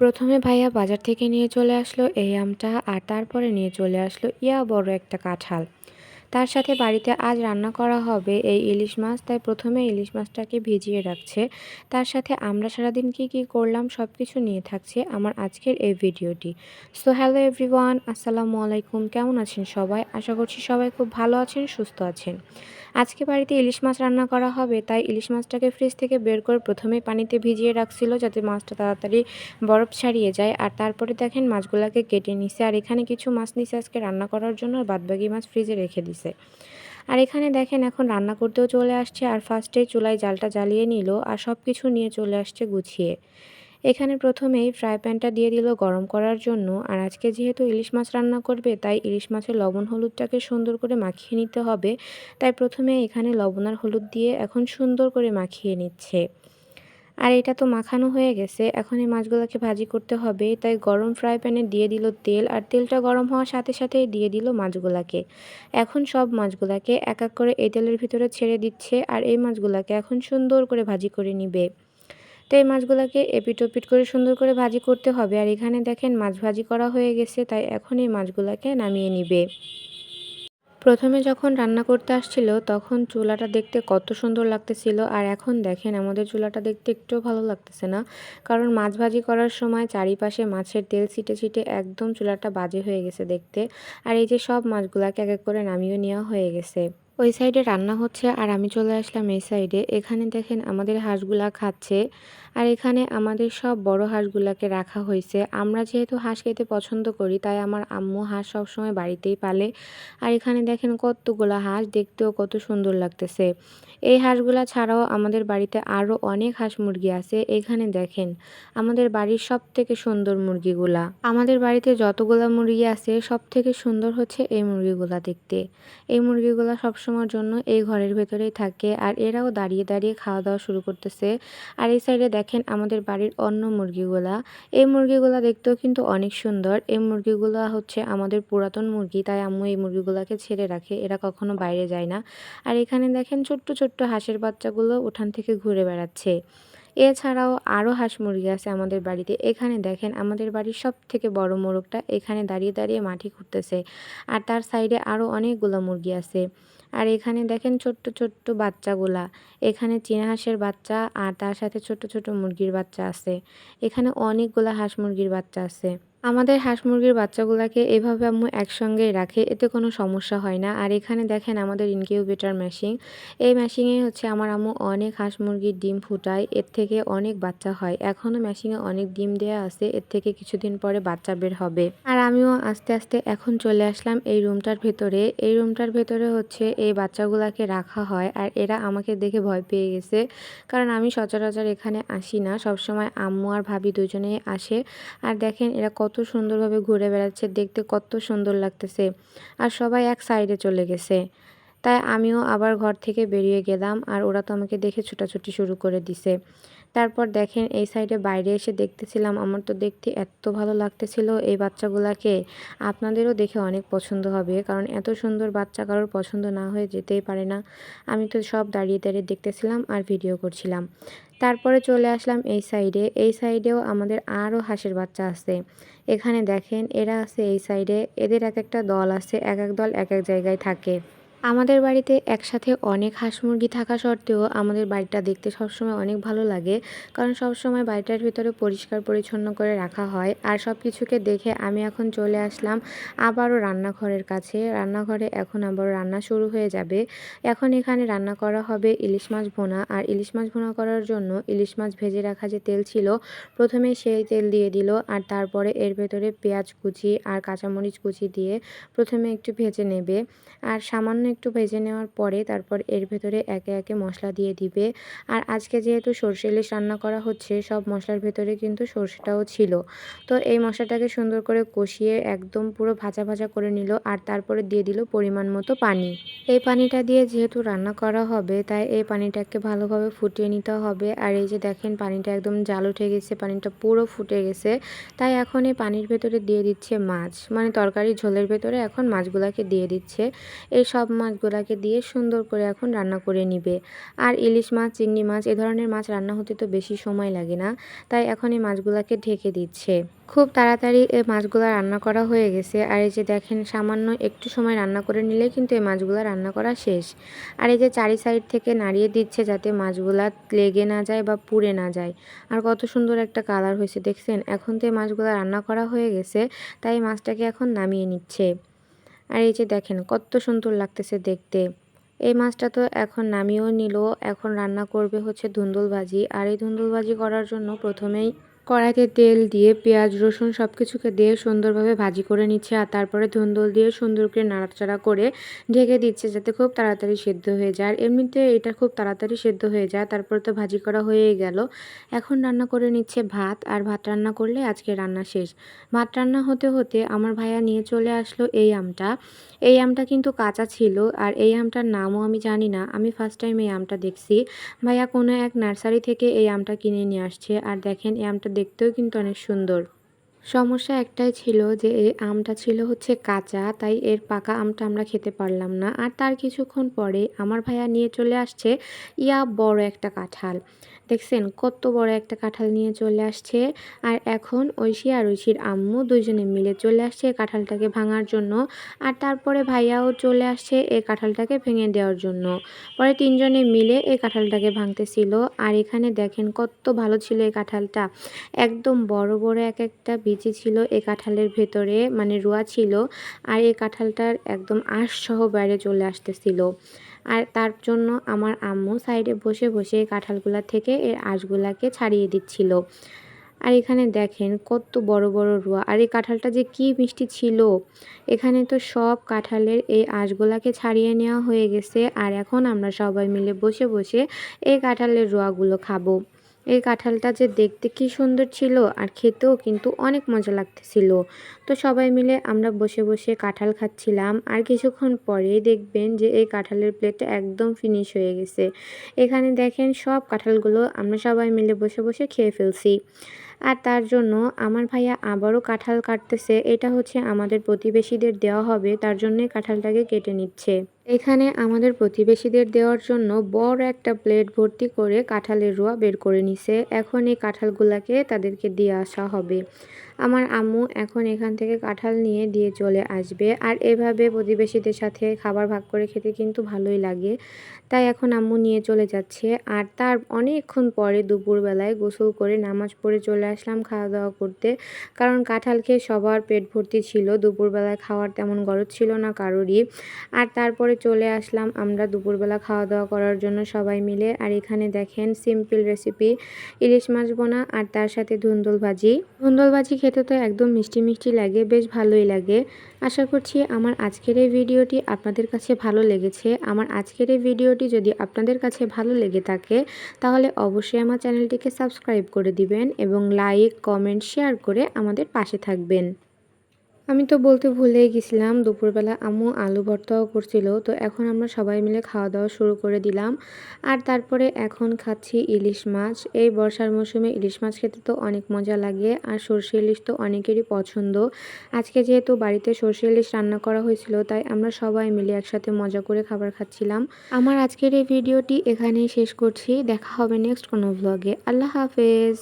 প্রথমে ভাইয়া বাজার থেকে নিয়ে চলে আসলো, এই আমটা, আর তারপরে নিয়ে চলে আসলো, ইয়া বড় একটা কাঁঠাল। তার সাথে বাড়িতে আজ রান্না করা হবে এই ইলিশ মাছ, তাই প্রথমে ইলিশ মাছটাকে ভিজিয়ে রাখছে। তার সাথে আমরা সারাদিন কি কি করলাম সব কিছু নিয়ে থাকছে আমার আজকের এই ভিডিওটি। সো হ্যালো এভরিওয়ান আসসালামু আলাইকুম। কেমন আছেন সবাই? আশা করছি সবাই খুব ভালো আছেন, সুস্থ আছেন। আজকে বাড়িতে ইলিশ মাছ রান্না করা হবে, তাই ইলিশ মাছটাকে ফ্রিজ থেকে বের করে প্রথমে পানিতে ভিজিয়ে রাখছিল যাতে মাছটা তাড়াতাড়ি বরফ ছাড়িয়ে যায়। আর তারপরে দেখেন মাছগুলোকে কেটে নিছে। আর এখানে কিছু মাছ নিছে আজকে রান্না করার জন্য। বাদবাকি মাছ ফ্রিজে রেখে দিছে। আর এখানে দেখেন, এখন রান্না করতেও চলে আসছে, আর ফার্স্টে চুলায় জালটা জ্বালিয়ে নিল, আর সব কিছু নিয়ে চলে আসছে গুছিয়ে। এখানে প্রথমেই ফ্রাই প্যানটা দিয়ে দিল গরম করার জন্য, আর আজকে যেহেতু ইলিশ মাছ রান্না করবে, তাই ইলিশ মাছের লবণ হলুদটাকে সুন্দর করে মাখিয়ে নিতে হবে। তাই প্রথমে এখানে লবণ আর হলুদ দিয়ে এখন সুন্দর করে মাখিয়ে নিচ্ছে। আর এটা তো মাখানো হয়ে গেছে। এখন এই মাছগুলোকে ভাজি করতে হবে। তাই গরম ফ্রাই প্যানে দিয়ে দিল তেল আর তেলটা গরম হওয়ার সাথে সাথেই দিয়ে দিল মাছগুলাকে। এখন সব মাছগুলাকে এক এক করে এই তেলের ভিতরে ছেড়ে দিচ্ছে আর এই মাছগুলাকে এখন সুন্দর করে ভাজি করে নিবে। তো এই মাছগুলোকে এপিট ওপিট করে সুন্দর করে ভাজি করতে হবে। আর এখানে দেখেন মাছ ভাজি করা হয়ে গেছে, তাই এখন এই মাছগুলোকে নামিয়ে নিবে। প্রথমে যখন রান্না করতে আসছিল, তখন চুলাটা দেখতে কত সুন্দর লাগতেছিল। আর এখন দেখেন, আমাদের চুলাটা দেখতে একটুও ভালো লাগতেছে না। কারণ মাছ ভাজি করার সময় চারিপাশে মাছের তেল ছিটে ছিটে একদম চুলাটা বাজে হয়ে গেছে দেখতে। আর এই যে সব মাছগুলাকে এক এক করে নামিয়ে নেওয়া হয়ে গেছে। ওই সাইডে রান্না হচ্ছে আর আমি চলে আসলাম এই সাইডে। এখানে দেখেন আমাদের হাঁসগুলা খাচ্ছে আর এখানে আমাদের সব বড় হাঁসগুলাকে রাখা হয়েছে। আমরা যেহেতু হাঁস খেতে পছন্দ করি, তাই আমার আম্মু হাঁস সবসময় বাড়িতেই পালে। আর এখানে দেখেন কতগুলা হাঁস, দেখতেও কত সুন্দর লাগতেছে। এই হাঁসগুলা ছাড়াও আমাদের বাড়িতে আরও অনেক হাঁস মুরগি আছে। এখানে দেখেন আমাদের বাড়ির সব থেকে সুন্দর মুরগিগুলা। আমাদের বাড়িতে যতগুলা মুরগি আছে সব থেকে সুন্দর হচ্ছে এই মুরগিগুলা দেখতে। এই মুরগিগুলা সবসময়ের জন্য এই ঘরের ভেতরেই থাকে। আর এরাও দাঁড়িয়ে দাঁড়িয়ে খাওয়া দাওয়া শুরু করতেছে। আর এই সাইডে দেখেন আমাদের বাড়ির অন্য মুরগিগুলা। এই মুরগিগুলা দেখতেও কিন্তু অনেক সুন্দর। এই মুরগিগুলা হচ্ছে আমাদের পুরাতন মুরগি, তাই আম্মু এই মুরগিগুলাকে ছেড়ে রাখে। এরা কখনো বাইরে যায় না। আর এখানে দেখেন ছোট্ট ছোট্ট হাঁসের বাচ্চাগুলো উঠান থেকে ঘুরে বেড়াচ্ছে। এছাড়াও আরও হাঁস মুরগি আছে আমাদের বাড়িতে। এখানে দেখেন আমাদের বাড়ির সব থেকে বড় মোরগটা এখানে দাঁড়িয়ে দাঁড়িয়ে মাটি খুঁড়তেছে। আর তার সাইডে আরও অনেকগুলো মুরগি আছে। আর এখানে দেখেন ছোট্ট ছোট্ট বাচ্চাগুলা। এখানে চীনা হাঁসের বাচ্চা আর তার সাথে ছোট ছোট মুরগির বাচ্চা আছে। এখানে অনেকগুলা হাঁস মুরগির বাচ্চা আছে। আমাদের হাঁস মুরগির বাচ্চাগুলোকে এভাবে আম্মু একসঙ্গেই রাখে, এতে কোনো সমস্যা হয় না। আর এখানে দেখেন আমাদের ইনকিউবেটার মেশিন এই মেশিনে হচ্ছে আমার আম্মু অনেক হাঁস মুরগির ডিম ফুটায়, এর থেকে অনেক বাচ্চা হয়। এখনও মেশিনে অনেক ডিম দেওয়া আছে, এর থেকে কিছুদিন পরে বাচ্চা বের হবে। আর আমিও আস্তে আস্তে এখন চলে আসলাম এই রুমটার ভেতরে। এই রুমটার ভেতরে হচ্ছে এই বাচ্চাগুলোকে রাখা হয় আর এরা আমাকে দেখে ভয় পেয়ে গেছে। কারণ আমি সচরাচর এখানে আসি না। সবসময় আম্মু আর ভাবি দুজনেই আসে। আর দেখেন এরা কত সুন্দরভাবে ঘুরে বেড়াচ্ছে। দেখতে কত সুন্দর লাগতেছে। আর সবাই এক সাইডে চলে গেছে। তাই আমিও আবার ঘর থেকে বেরিয়ে গেলাম। আর ওরা তো আমাকে দেখে ছোটাছুটি শুরু করে দিছে। তারপর দেখেন এই সাইডে বাইরে এসে দেখতেছিলাম, আমার তো দেখতে এত ভালো লাগতেছিল এই বাচ্চাগুলাকে। আপনাদেরও দেখে অনেক পছন্দ হবে, কারণ এত সুন্দর বাচ্চা কারোর পছন্দ না হয়ে যেতেই পারে না। আমি তো সব দাঁড়িয়ে দাঁড়িয়ে দেখতেছিলাম আর ভিডিও করছিলাম। তারপরে চলে আসলাম এই সাইডে, এই সাইডেও আমাদের আরও হাঁসের বাচ্চা আছে। এখানে দেখেন এরা আছে এই সাইডে, এদের এক একটা দল আছে, এক এক দল এক এক জায়গায় থাকে। আমাদের বাড়িতে একসাথে অনেক হাঁস মুরগি থাকা সত্ত্বেও আমাদের বাড়িটা দেখতে সবসময় অনেক ভালো লাগে। কারণ সবসময় বাড়িটার ভিতরে পরিষ্কার পরিচ্ছন্ন করে রাখা হয়। আর সব কিছুকে দেখে আমি এখন চলে আসলাম আবারও রান্নাঘরের কাছে। রান্নাঘরে এখন আবার রান্না শুরু হয়ে যাবে। এখন এখানে রান্না করা হবে ইলিশ মাছ ভোনা। আর ইলিশ মাছ ভোনা করার জন্য ইলিশ মাছ ভেজে রাখা যে তেল ছিল, প্রথমে সেই তেল দিয়ে দিল। আর তারপরে এর ভেতরে পেঁয়াজ কুচি আর কাঁচামরিচ কুচি দিয়ে প্রথমে একটু ভেজে নেবে। আর সামান্য একটু ভেজে নেওয়ার পরে তারপর এর ভেতরে একে একে মশলা দিয়ে দিবে। আর আজকে যেহেতু সর্ষে ইলিশ রান্না করা হচ্ছে, সব মশলার ভেতরে কিন্তু সর্ষেটাও ছিল। তো এই মশলাটাকে সুন্দর করে কষিয়ে একদম পুরো ভাজা ভাজা করে নিল আর তারপরে দিয়ে দিল পরিমাণ মতো পানি। এই পানিটা দিয়ে যেহেতু রান্না করা হবে, তাই এই পানিটাকে ভালোভাবে ফুটিয়ে নিতে হবে। আর এই যে দেখেন পানিটা একদম জাল উঠে গেছে, পানিটা পুরো ফুটে গেছে। তাই এখন এই পানির ভেতরে দিয়ে দিচ্ছে মাছ। মানে তরকারি ঝোলের ভেতরে এখন মাছগুলাকে দিয়ে দিচ্ছে। এই সব মাছগুলোকে দিয়ে সুন্দর করে এখন রান্না করে নিবে। আর ইলিশ মাছ, চিংড়ি মাছ, এ ধরনের মাছ রান্না হতে তো বেশি সময় লাগে না, তাই এখন এই মাছগুলোকে ঢেকে দিচ্ছে। খুব তাড়াতাড়ি এই মাছগুলো রান্না করা হয়ে গেছে, আর এই যে দেখেন সামান্য একটু সময় রান্না করে নিলে কিন্তু এই মাছগুলো রান্না করা শেষ। আর এই যে চারি সাইড থেকে নাড়িয়ে দিচ্ছে যাতে মাছগুলা লেগে না যায় বা পুড়ে না যায়। আর কত সুন্দর একটা কালার হয়েছে, দেখছেন? এখন তো এই মাছগুলো রান্না করা হয়ে গেছে, তাই মাছটাকে এখন নামিয়ে নিচ্ছে। আর এই যে দেখেন, কত সুন্দর লাগতেছে দেখতে। এই মাছটা তো এখন নামিয়েও নিল, এখন রান্না করবে হচ্ছে ধুন্দুল ভাজি। আর এই ধুন্দুল ভাজি করার জন্য প্রথমেই কড়াইতে তেল দিয়ে পেঁয়াজ, রসুন সব কিছুকে দিয়ে সুন্দরভাবে ভাজি করে নিচ্ছে আর তারপরে ধুন্দুল দিয়ে সুন্দর করে নাড়াচাড়া করে ঢেকে দিচ্ছে যাতে খুব তাড়াতাড়ি সেদ্ধ হয়ে যায়। আর এমনিতে এটা খুব তাড়াতাড়ি সেদ্ধ হয়ে যায়, তারপরে তো ভাজি করা হয়েই গেল। এখন রান্না করে নিচ্ছে ভাত আর ভাত রান্না করলে আজকে রান্না শেষ। ভাত রান্না হতে হতে আমার ভাইয়া নিয়ে চলে আসলো এই আমটা। এই আমটা কিন্তু কাঁচা ছিল আর এই আমটার নামও আমি জানি না। আমি ফার্স্ট টাইম এই আমটা দেখছি। ভাইয়া কোনো এক নার্সারি থেকে এই আমটা কিনে নিয়ে আসছে। আর দেখেন, এই আমটা দেখতেও কিন্তু অনেক সুন্দর। সমস্যা একটাই ছিল যে, এই আমটা ছিল হচ্ছে কাঁচা, তাই এর পাকা আমটা আমরা খেতে পারলাম না। আর তার কিছুক্ষণ পরে আমার ভাইয়া নিয়ে চলে আসছে ইয়া বড় একটা কাঁঠাল। দেখছেন কত বড় একটা কাঁঠাল নিয়ে চলে আসছে। আর এখন ঐশী আর ঐশীর আম্মু দুজনে মিলে চলে আসছে কাঁঠালটাকে ভাঙার জন্য। আর তারপরে ভাইয়াও চলে আসছে এই কাঁঠালটাকে ভেঙে দেওয়ার জন্য। পরে তিনজনে মিলে এই কাঁঠালটাকে ভাঙতেছিল। আর এখানে দেখেন কত ভালো ছিল এই কাঁঠালটা। একদম বড় বড় এক একটা বিচি ছিল এই কাঁঠালের ভেতরে মানে রোয়া ছিল। আর এই কাঁঠালটার একদম আঁশ সহ বাইরে চলে আসতেছিল। আর তার জন্য আমার আম্মু সাইডে বসে বসে কাঁঠালগুলা থেকে এর আঁশগুলাকে ছাড়িয়ে দিচ্ছিল। আর এখানে দেখেন কত বড় বড় রুয়া। আর এই কাঁঠালটা যে কি মিষ্টি ছিল। এখানে তো সব কাঁঠালের এই আঁশগুলাকে ছাড়িয়ে নেওয়া হয়ে গেছে। আর এখন আমরা সবাই মিলে বসে বসে এই কাঁঠালের রোয়াগুলো খাব। এই কাঁঠালটা যে দেখতে কি সুন্দর ছিল আর খেতেও কিন্তু অনেক মজা লাগতেছিল। তো সবাই মিলে আমরা বসে বসে কাঁঠাল খাচ্ছিলাম আর কিছুক্ষণ পরেই দেখবেন যে এই কাঁঠালের প্লেটটা একদম ফিনিশ হয়ে গেছে। এখানে দেখেন সব কাঁঠালগুলো আমরা সবাই মিলে বসে বসে খেয়ে ফেলছি। আর তার জন্য আমার ভাইয়া আবারও কাঁঠাল কাটতেছে, এটা হচ্ছে আমাদের প্রতিবেশীদের দেওয়া হবে, তার জন্যই কাঁঠালটাকে কেটে নিচ্ছে। এখানে আমাদের প্রতিবেশীদের দেওয়ার জন্য বড় একটা প্লেট ভর্তি করে কাঁঠালের রোয়া বের করে নিছে। এখন এই কাঁঠালগুলাকে তাদেরকে দিয়ে আসা হবে। আমার আম্মু এখন এখান থেকে কাঁঠাল নিয়ে দিয়ে চলে আসবে। আর এভাবে প্রতিবেশীদের সাথে খাবার ভাগ করে খেতে কিন্তু ভালোই লাগে। তাই এখন আম্মু নিয়ে চলে যাচ্ছে। আর তার অনেকক্ষণ পরে দুপুরবেলায় গোসল করে নামাজ পড়ে চলে আসলাম খাওয়া দাওয়া করতে। কারণ কাঁঠাল খেয়ে সবার পেট ভর্তি ছিল। দুপুরবেলায় খাওয়ার তেমন গরজ ছিল না কারোরই। আর তারপরে চলে আসলাম আমরা দুপুরবেলা খাওয়া দাওয়া করার জন্য সবাই মিলে। আর এখানে দেখেন সিম্পল রেসিপি, ইলিশ মাছ বোনা আর তার সাথে ধুন্দল ভাজি। ধুন্দল ভাজি খেতে তো একদম মিষ্টি মিষ্টি লাগে, বেশ ভালোই লাগে। আশা করছি আমার আজকের এই ভিডিওটি আপনাদের কাছে ভালো লেগেছে। আমার আজকের এই ভিডিওটি যদি আপনাদের কাছে ভালো লেগে থাকে, তাহলে অবশ্যই আমার চ্যানেলটিকে সাবস্ক্রাইব করে দিবেন এবং লাইক, কমেন্ট, শেয়ার করে আমাদের পাশে থাকবেন। আমি তো বলতে ভুলেই গেছিলাম, দুপুরবেলা আম্মু আলু ভর্তাও করছিল, তো এখন আমরা সবাই মিলে খাওয়া দাওয়া শুরু করে দিলাম। আর তারপরে এখন খাচ্ছি ইলিশ মাছ। এই বর্ষার মৌসুমে ইলিশ মাছ খেতে তো অনেক মজা লাগে, আর সর্ষে ইলিশ তো অনেকেরই পছন্দ। আজকে যেহেতু বাড়িতে সর্ষে ইলিশ রান্না করা হয়েছিল, তাই আমরা সবাই মিলে একসাথে মজা করে খাবার খাচ্ছিলাম। আমার আজকের এই ভিডিওটি এখানেই শেষ করছি, দেখা হবে নেক্সট কোনো ব্লগে আল্লাহ হাফেজ!